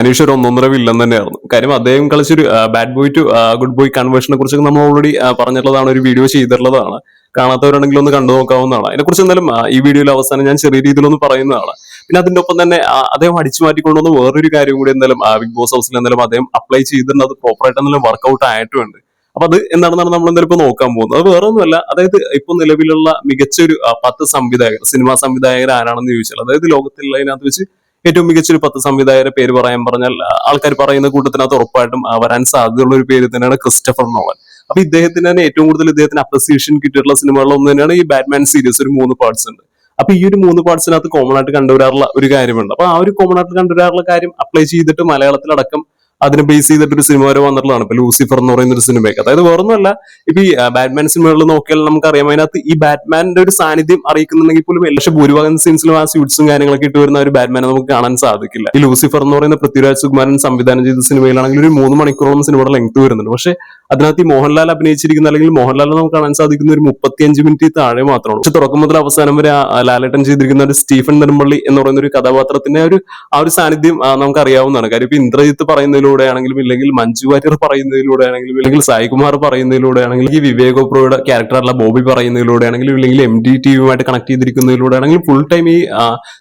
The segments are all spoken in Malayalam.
അനീഷ് ഒരു ഒന്നൊന്നര വില്ലൻ തന്നെയായിരുന്നു. കാര്യം അദ്ദേഹം കളിച്ചൊരു bad boy to good boy കൺവേർഷനെ കുറിച്ചൊക്കെ നമ്മൾ ഓൾറെഡി പറഞ്ഞിട്ടുള്ളതാണ്. ഒരു വീഡിയോ ചെയ്തിട്ടുള്ളതാണ്. കാണാത്തവരാണെങ്കിൽ ഒന്ന് കണ്ടു നോക്കാവുന്നതാണ്. അതിനെക്കുറിച്ച് എന്തായാലും ഈ വീഡിയോയിൽ അവസാനം ഞാൻ ചെറിയ രീതിയിലൊന്ന് പറയുന്നതാണ്. പിന്നെ അതിന്റെ ഒപ്പം തന്നെ അദ്ദേഹം അടിച്ചു മാറ്റിക്കൊണ്ടുവന്ന വേറൊരു കാര്യം കൂടി എന്തായാലും ബിഗ് ബോസ് ഹൗസിൽ എന്തായാലും അദ്ദേഹം അപ്ലൈ ചെയ്തിട്ടുണ്ട്. അത് പ്രോപ്പറായിട്ട് എന്തായാലും വർക്ക്ഔട്ട് ആയിട്ടുണ്ട്. അപ്പൊ അത് എന്താണെന്നാണ് നമ്മൾ എന്തായാലും ഇപ്പൊ നോക്കാൻ പോകുന്നത്. അത് വേറെ ഒന്നുമല്ല അതായത് ഇപ്പൊ നിലവിലുള്ള മികച്ച ഒരു ആ, പത്ത് സംവിധായകർ സിനിമാ സംവിധായകർ ആരാണെന്ന് ചോദിച്ചാൽ അതായത് ലോകത്തിലുള്ളതിനകത്ത് വെച്ച് ഏറ്റവും മികച്ച ഒരു പത്ത് സംവിധായകരെ പേര് പറയാൻ പറഞ്ഞാൽ ആൾക്കാർ പറയുന്ന കൂട്ടത്തിനകത്ത് ഉറപ്പായിട്ടും വരാൻ സാധ്യതയുള്ള ഒരു പേര് തന്നെയാണ് ക്രിസ്റ്റഫർ നോവൽ അപ്പൊ ഇദ്ദേഹത്തിന് തന്നെ ഏറ്റവും കൂടുതൽ ഇദ്ദേഹത്തിന് അപ്രിസിയേഷൻ കിട്ടിയിട്ടുള്ള സിനിമകളിൽ ഒന്ന് തന്നെയാണ് ഈ ബാറ്റ്മാൻ സീരീസ് ഒരു മൂന്ന് പാർട്സ് ഉണ്ട്. അപ്പൊ ഈ ഒരു മൂന്ന് പാർട്സിനകത്ത് കോമൺ ആയിട്ട് കണ്ടുവരാറുള്ള ഒരു കാര്യമുണ്ട്. അപ്പൊ ആ ഒരു കോമൺ ആയിട്ട് കണ്ടുവരാറുള്ള കാര്യം അപ്ലൈ ചെയ്തിട്ട് മലയാളത്തിലടക്കം അതിനെ ബേസ് ചെയ്തിട്ട് ഒരു സിനിമ വരെ വന്നിട്ടുള്ളതാണ്. ഇപ്പൊ ലൂസിഫർ എന്ന് പറയുന്ന ഒരു സിനിമയൊക്കെ അതായത് വേറൊന്നുമല്ല ഇപ്പൊ ഈ ബാറ്റ്മാൻ സിനിമകളിൽ നോക്കിയാൽ നമുക്കറിയാം അതിനകത്ത് ഈ ബാറ്റ്മാന്റെ ഒരു സാന്നിധ്യം അറിയിക്കുന്നുണ്ടെങ്കിൽ പോലും എല്ലാ ഭൂരിഭാഗം സീൻസിലും ആ സ്യൂട്ട്സും കാര്യങ്ങളൊക്കെ ഇട്ട് വരുന്ന ഒരു ബാറ്റ്മാനെ നമുക്ക് കാണാൻ സാധിക്കില്ല. ഈ ലൂസിഫർ എന്ന് പറയുന്ന പൃഥ്വിരാജ് സുകുമാരൻ സംവിധാനം ചെയ്ത സിനിമയിലാണെങ്കിൽ ഒരു മൂന്ന് മണിക്കൂറോളം സിനിമയുടെ ലെങ്ത് വരുന്നുണ്ട്. പക്ഷെ അതിനകത്ത് ഈ മോഹൻലാൽ അഭിനയിച്ചിരിക്കുന്ന അല്ലെങ്കിൽ മോഹൻലാൽ നമുക്ക് കാണാൻ സാധിക്കുന്ന ഒരു മുപ്പത്തിയഞ്ച് മിനിറ്റ് താഴെ മാത്രമാണ് പക്ഷെ തുടക്കം മുതൽ അവസാനം വരെ ലാലേട്ടൻ ചെയ്തിരിക്കുന്ന ഒരു സ്റ്റീഫൻ നെടുമ്പള്ളി എന്ന് പറയുന്ന ഒരു കഥാപാത്രത്തിന്റെ ഒരു ആ ഒരു സാന്നിധ്യം നമുക്ക് അറിയാവുന്നതാണ് കാര്യം ഇപ്പൊ ഇന്ദ്രജിത്ത് പറയുന്നതിലൂടെ ആണെങ്കിലും ഇല്ലെങ്കിൽ മഞ്ജു വാര്യർ പറയുന്നതിലൂടെ ആണെങ്കിലും ഇല്ലെങ്കിൽ സായികുമാർ പറയുന്നതിലൂടെ ആണെങ്കിലും ഈ വിവേക് ഒബ്രോയുടെ ക്യാരക്ടറുള്ള ബോബി പറയുന്നതിലൂടെ ആണെങ്കിലും ഇല്ലെങ്കിൽ എം ഡി ടി വിയുമായിട്ട് കണക്ട് ചെയ്തിരിക്കുന്നതിലൂടെ ആണെങ്കിലും ഫുൾ ടൈം ഈ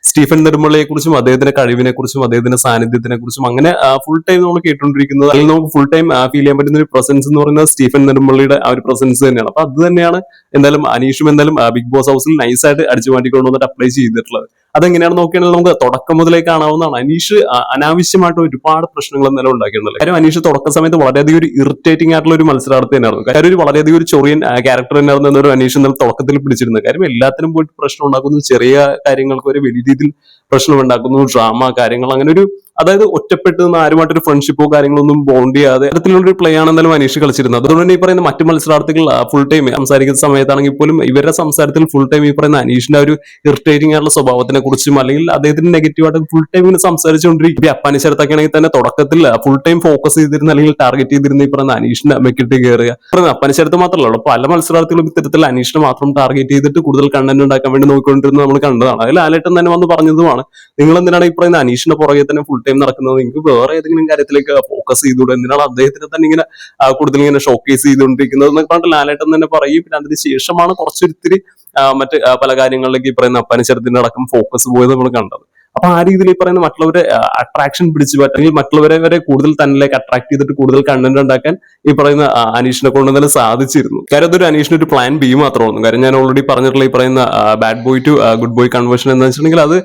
സ്റ്റീഫൻ നെടുമ്പള്ളയെ കുറിച്ചും അദ്ദേഹത്തിന്റെ കഴിവിനെ കുറിച്ചും അദ്ദേഹത്തിന്റെ സാന്നിധ്യത്തിനെ കുറിച്ചും അങ്ങനെ ഫുൾ ടൈം നമ്മൾ കേട്ടുകൊണ്ടിരിക്കുന്നത്. അല്ലെങ്കിൽ നമുക്ക് ഫുൾ ടൈം ഫീൽ ചെയ്യാൻ പറ്റുന്ന ഒരു പ്രസൻസ് എന്ന് പറയുന്നത് സ്റ്റീഫൻ നെടുമ്പള്ളിയുടെ ആ ഒരു പ്രസൻസ് തന്നെയാണ്. അപ്പൊ അത് തന്നെയാണ് എന്തായാലും അനീഷും എന്തായാലും ബിഗ് ബോസ് ഹൗസിൽ നൈസായിട്ട് അടിച്ചു മാറ്റിക്കൊണ്ട് വന്നിട്ട് അപ്ലൈ ചെയ്തിട്ടുള്ളത്. അതെങ്ങനെയാണ് നോക്കുകയാണെങ്കിൽ നമുക്ക് തുടക്കം മുതലേ കാണാവുന്നതാണ്. അനീഷ് അനാവശ്യമായിട്ട് ഒരുപാട് പ്രശ്നങ്ങൾ എന്തായാലും ഉണ്ടാക്കിയിട്ടുണ്ടല്ലോ കാര്യം അനീഷ് തുടക്ക സമയത്ത് വളരെയധികം ഒരു ഇറിറ്റേറ്റിംഗ് ആയിട്ടുള്ള ഒരു മത്സരാർത്ഥി തന്നെയായിരുന്നു. കാര്യം ഒരു വളരെയധികം ഒരു ചൊറിയൻ ക്യാരക്ടർ തന്നെയായിരുന്നു എന്നൊരു അനീഷ് എന്നാൽ തുടക്കത്തിൽ പിടിച്ചിരുന്നത്. കാര്യം എല്ലാത്തിനും പോയിട്ട് പ്രശ്നം ഉണ്ടാക്കുന്നു ചെറിയ കാര്യങ്ങൾക്ക് ഒരു വലിയ രീതിയിൽ പ്രശ്നം ഉണ്ടാക്കുന്നു ഡ്രാമ കാര്യങ്ങൾ അങ്ങനെ ഒരു അതായത് ഒറ്റപ്പെട്ട് നിന്ന് ആരുമായിട്ടൊരു ഫ്രണ്ട്ഷിപ്പോ കാര്യങ്ങളൊന്നും ബോണ്ട് ചെയ്യാതെ തരത്തിലുള്ള ഒരു പ്ലേ ആണ് എന്തായാലും അനീഷ് കളിച്ചിരുന്നത്. അതുകൊണ്ട് തന്നെ ഈ പറയുന്ന മറ്റു മത്സരാർത്ഥികൾ ഫുൾ ടൈം സംസാരിക്കുന്ന സമയത്താണെങ്കിൽ പോലും ഇവരുടെ സംസാരത്തിൽ ഫുൾ ടൈം ഈ പറയുന്ന അനീഷിന്റെ ഒരു ഇറിറ്റേറ്റിംഗ് ആയിട്ടുള്ള സ്വഭാവത്തിനെ കുറിച്ചും അല്ലെങ്കിൽ അദ്ദേഹത്തിന്റെ നെഗറ്റീവ് ആയിട്ട് ഫുൾ ടൈം ഇങ്ങനെ സംസാരിച്ചുകൊണ്ടിരിക്കും. അപ്പാനി തന്നെ തുടക്കത്തിൽ ഫുൾ ടൈം ഫോക്കസ് ചെയ്തിരുന്ന അല്ലെങ്കിൽ ടാർഗറ്റ് ചെയ്തിരുന്ന ഈ പറയുന്ന അനീഷിന്റെ അമ്മയ്ക്കിട്ട് കയറുക പറയുന്ന അപ്പാനി മാത്രമല്ല പല മത്സരാർത്ഥികളും ഇത്തരത്തിൽ അനീഷിനെ മാത്രം ടാർഗറ്റ് ചെയ്തിട്ട് കൂടുതൽ കണ്ടന്റ് ഉണ്ടാക്കാൻ വേണ്ടി നോക്കിക്കൊണ്ടിരുന്നത് നമ്മൾ കണ്ടതാണ്. അതിൽ ലാലേട്ടൻ തന്നെ വന്ന് പറഞ്ഞതുമാണ് നിങ്ങൾ എന്തിനാണ് ഈ പറയുന്ന അനീഷിന്റെ പുറകെ തന്നെ ഫുൾ ടൈം നടക്കുന്നത്. നിങ്ങൾക്ക് വേറെ ഏതെങ്കിലും കാര്യത്തിലേക്ക് ഫോക്കസ് ചെയ്തുകൊണ്ട് എന്തിനാണ് അദ്ദേഹത്തിനെ തന്നെ ഇങ്ങനെ കൂടുതൽ ഇങ്ങനെ ഷോക്കേസ് ചെയ്തുകൊണ്ടിരിക്കുന്നത് എന്നൊക്കെ പറഞ്ഞിട്ട് ലാലേട്ടൻ തന്നെ പറയും. പിന്നെ അതിന് ശേഷമാണ് കുറച്ചൊരിത്തിരി മറ്റ് പല കാര്യങ്ങളിലേക്ക് ഈ പറയുന്ന അപ്പനശ്വരത്തിന്റെ അടക്കം ഫോക്കസ് പോയത് നമ്മൾ കണ്ടത്. അപ്പൊ ആ രീതിയിൽ പറയുന്ന മറ്റുള്ളവരെ അട്രാക്ഷൻ പിടിച്ചു പറ്റും അല്ലെങ്കിൽ മറ്റുള്ളവരെ വരെ കൂടുതൽ തന്നിലേക്ക് അട്രാക്ട് ചെയ്തിട്ട് കൂടുതൽ കണ്ടന്റ് ഉണ്ടാക്കാൻ ഈ പറയുന്ന അനീഷിനെ കൊണ്ട് തന്നെ സാധിച്ചിരുന്നു. കാര്യം അതൊരു അനീഷിന് ഒരു പ്ലാൻ ബി മാത്രമാണ് കാര്യം ഞാൻ ഓൾറെഡി പറഞ്ഞിട്ടുള്ള ഈ പറയുന്ന bad boy to good boy conversion എന്ന് വെച്ചിട്ടുണ്ടെങ്കിൽ അത്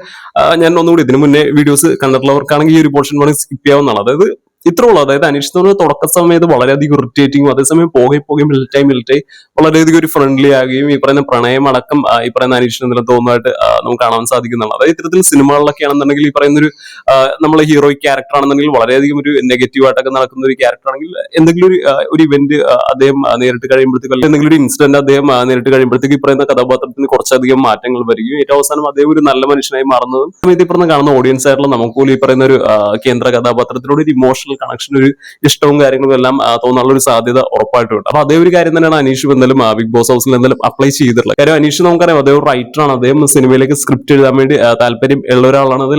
ഞാൻ ഒന്നുകൂടി ഇതിനു മുന്നേ വീഡിയോസ് കണ്ടിട്ടുള്ളവർക്കാണെങ്കിൽ ഈ ഒരു പോർഷൻ വേണമെങ്കിൽ സ്കിപ്പ് ചെയ്യാവുന്നതാണ്. അതായത് ഇത്രേ ഉള്ളൂ അതായത് അനീഷ് എന്ന് തുടക്ക സമയത്ത് വളരെയധികം ഇറിറ്റേറ്റിംഗും അതേസമയം പോകെ പോകെ മിൽറ്റായി മിൽറ്റായി വളരെയധികം ഒരു ഫ്രണ്ട്ലി ആകുകയും ഈ പറയുന്ന പ്രണയം അടക്കം ഈ പറയുന്ന അനീഷിന് എന്തെങ്കിലും തോന്നുന്നതായിട്ട് നമുക്ക് കാണാൻ സാധിക്കുന്നതാണ്. അതായത് ഇത്തരത്തിൽ സിനിമകളിലൊക്കെ ആണെന്നുണ്ടെങ്കിൽ ഈ പറയുന്ന ഒരു നമ്മളെ ഹീറോയിക് ക്യാരക്ടർ ആണെന്നുണ്ടെങ്കിൽ വളരെയധികം ഒരു നെഗറ്റീവ് ആയിട്ടൊക്കെ നടക്കുന്ന ഒരു ക്യാരക്ടർ ആണെങ്കിൽ എന്തെങ്കിലും ഒരു ഒരു ഇവന്റ് അദ്ദേഹം നേരിട്ട് കഴിയുമ്പോഴത്തേക്കും എന്തെങ്കിലും ഒരു ഇൻസിഡന്റ് അദ്ദേഹം നേരിട്ട് കഴിയുമ്പോഴത്തേക്ക് ഈ പറയുന്ന കഥാപാത്രത്തിന് കുറച്ചധികം മാറ്റങ്ങൾ വരികയും ഏറ്റവും അവസാനം അദ്ദേഹം ഒരു നല്ല മനുഷ്യനായി മാറുന്നതും സമയത്ത് ഈ കാണുന്ന ഓഡിയൻസ് ആയിട്ടുള്ള നമുക്ക് പോലും ഈ പറയുന്ന ഒരു കേന്ദ്ര കഥാപാത്രത്തിനോട് ഒരു ഇമോഷണൽ കണക്ഷൻ ഒരു ഇഷ്ടവും കാര്യങ്ങളും എല്ലാം തോന്നാനുള്ള ഒരു സാധ്യത ഉറപ്പായിട്ടുണ്ട്. അപ്പൊ അതേ ഒരു കാര്യം തന്നെയാണ് അനീഷ് എന്തായാലും ബിഗ് ബോസ് ഹൗസിൽ എന്തായാലും അപ്ലൈ ചെയ്തിട്ടുള്ളത്. കാര്യം അനീഷ് നമുക്കറിയാം അദ്ദേഹം റൈറ്റർ ആണ്. അദ്ദേഹം സിനിമയിലേക്ക് സ്ക്രിപ്റ്റ് എഴുതാൻ വേണ്ടി താല്പര്യം ഉള്ള ഒരാളാണ്. അത്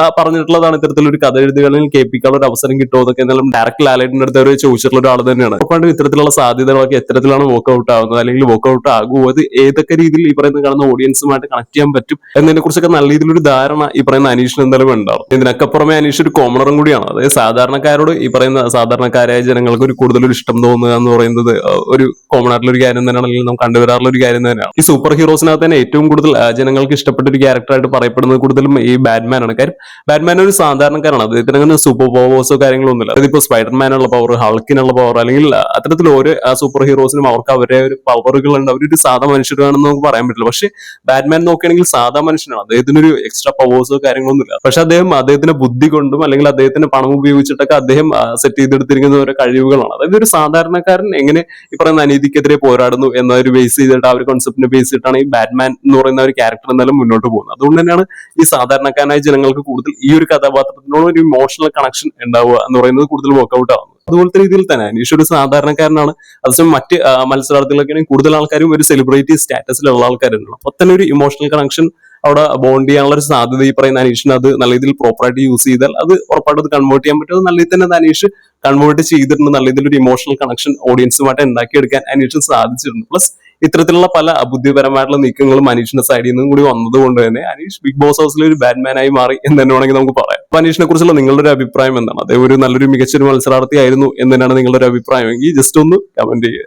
ആ, പറഞ്ഞിട്ടുള്ളതാണ് ഇത്തരത്തിലൊരു കഥ എഴുതുകയാണെങ്കിൽ കേൾപ്പിക്കാനുള്ള ഒരു അവസരം കിട്ടുമോ അതൊക്കെ എന്നാലും ഡയറക്റ്റ് ലാലേട്ടന്റെ അടുത്ത് അവർ ചോദിച്ചിട്ടുള്ള ഒരാൾ തന്നെയാണ്. ഉറപ്പായിട്ടും ഇത്തരത്തിലുള്ള സാധ്യതകളൊക്കെ എത്തരത്തിലാണ് വർക്ക്ഔട്ട് ആവുന്നത് അല്ലെങ്കിൽ വർക്ക്ഔട്ട് ആകുമോ? അത് ഏതൊക്കെ രീതിയിൽ ഈ പറയുന്ന കാണുന്ന ഓഡിയൻസുമായിട്ട് കണക്ട് ചെയ്യാൻ പറ്റും എന്നതിനെ കുറിച്ചൊക്കെ നല്ല രീതിയിലൊരു ധാരണ ഈ പറയുന്ന അനീഷിന് എന്തായാലും ഉണ്ടാവും. ഇതിനൊക്കെ പുറമെ അനീഷ് ഒരു കോമണറും കൂടിയാണ്. അതായത് സാധാരണക്കാരോട് ഈ പറയുന്ന സാധാരണക്കാരായ ജനങ്ങൾക്ക് ഒരു കൂടുതൽ ഒരു ഇഷ്ടം തോന്നുക എന്ന് പറയുന്നത് ഒരു കോമൺ ആയിട്ടുള്ള ഒരു കാര്യം തന്നെയാണ് അല്ലെങ്കിൽ നമുക്ക് കണ്ടുവരാറുള്ള ഒരു കാര്യം തന്നെയാണ്. ഈ സൂപ്പർ ഹീറോസിനകത്ത് തന്നെ ഏറ്റവും കൂടുതൽ ജനങ്ങൾക്ക് ഇഷ്ടപ്പെട്ട ഒരു ക്യാരക്ടറായിട്ട് പറയപ്പെടുന്നത് കൂടുതലും ഈ ബാറ്റ്മാൻ ആണ്. കാര്യം ബാറ്റ്മാൻ ഒരു സാധാരണക്കാരാണ്. അദ്ദേഹത്തിന് അങ്ങനെ സൂപ്പർ പവേഴ്സോ കാര്യങ്ങളോ ഒന്നുമില്ല സ്പൈഡർമാൻ സ്പൈഡർമാനുള്ള പവർ ഹൾക്കിനുള്ള പവർ അല്ലെങ്കിൽ അത്തരത്തിൽ ഓരോ സൂപ്പർ ഹീറോസിനും അവർക്ക് അവരുടെ ഒരു പവറുകൾ ഉണ്ട് അവരൊരു സാധാ മനുഷ്യരാണെന്ന് നമുക്ക് പറയാൻ പറ്റില്ല. പക്ഷേ ബാറ്റ്മാൻ നോക്കുകയാണെങ്കിൽ സാധാ മനുഷ്യനാണ്. അദ്ദേഹത്തിന് ഒരു എക്സ്ട്രാ പവേഴ്സോ കാര്യങ്ങളൊന്നുമില്ല. പക്ഷെ അദ്ദേഹം അദ്ദേഹത്തിന്റെ ബുദ്ധി കൊണ്ടും അല്ലെങ്കിൽ അദ്ദേഹത്തിന്റെ പണം ഉപയോഗിച്ചിട്ടൊക്കെ അദ്ദേഹം സെറ്റ് ചെയ്തെടുത്തിരിക്കുന്ന ഓരോ കഴിവുകളാണ്. അതായത് ഒരു സാധാരണക്കാരൻ എങ്ങനെ ഈ പറയുന്ന അനീതിക്കെതിരെ പോരാടുന്നു എന്ന ഒരു ബേസ് ചെയ്തിട്ട് ആ ഒരു കോൺസെപ്റ്റിനെ ബേസ് ചെയ്തിട്ടാണ് ഈ ബാറ്റ്മാൻ എന്ന് പറയുന്ന ഒരു ക്യാരക്ടർ എന്നാലും മുന്നോട്ട് പോകുന്നത്. അതുകൊണ്ട് തന്നെയാണ് ഈ സാധാരണക്കാരനായ ജനങ്ങൾക്ക് കൂടുതൽ ഈ ഒരു കഥാപാത്രത്തിനോട് ഒരു ഇമോഷണൽ കണക്ഷൻ ഉണ്ടാവുക എന്ന് പറയുന്നത് കൂടുതൽ വർക്ക്ഔട്ട് ആവുന്നു അതുപോലത്തെ രീതിയിൽ തന്നെ അനീഷ് ഒരു സാധാരണക്കാരനാണ്. അതേസമയം മറ്റ് മത്സരാർത്ഥികളൊക്കെ കൂടുതൽ ആൾക്കാരും ഒരു സെലിബ്രിറ്റി സ്റ്റാറ്റസിലുള്ള ആൾക്കാരുണ്ടല്ലോ അപ്പൊ തന്നെ ഒരു ഇമോഷണൽ കണക്ഷൻ അവിടെ ബോണ്ട് ചെയ്യാനുള്ള ഒരു സാധ്യത ഈ പറയുന്ന അനീഷിന് അത് നല്ല രീതിയിൽ പ്രോപ്പറായിട്ട് യൂസ് ചെയ്താൽ അത് ഉറപ്പായിട്ട് അത് കൺവേർട്ട് ചെയ്യാൻ പറ്റും. നല്ല രീതിയിൽ തന്നെ അനീഷ് കൺവേർട്ട് ചെയ്തിട്ടുണ്ട്. നല്ല രീതിയിൽ ഒരു ഇമോഷണൽ കണക്ഷൻ ഓഡിയൻസുമായിട്ട് ഉണ്ടാക്കിയെടുക്കാൻ അനീഷിന് സാധിച്ചിട്ടുണ്ട്. പ്ലസ് ഇത്തരത്തിലുള്ള പല അബുദ്ധിപരമായിട്ടുള്ള നീക്കങ്ങളും അനീഷിന്റെ സൈഡിൽ നിന്നും കൂടി വന്നതുകൊണ്ട് തന്നെ അനീഷ് ബിഗ് ബോസ് ഹൗസിൽ ഒരു ബാറ്റ്മാനായി മാറി എന്ന് തന്നെ വേണമെങ്കിൽ നമുക്ക് പറയാം. അപ്പൊ അനീഷിനെ കുറിച്ചുള്ള നിങ്ങളുടെ ഒരു അഭിപ്രായം എന്താണ്? അദ്ദേഹം ഒരു നല്ലൊരു മികച്ചൊരു മത്സരാർത്ഥി ആയിരുന്നു എന്ന് തന്നെയാണ് നിങ്ങളുടെ ഒരു അഭിപ്രായം എങ്കിൽ ജസ്റ്റ് ഒന്ന് കമന്റ് ചെയ്യുക.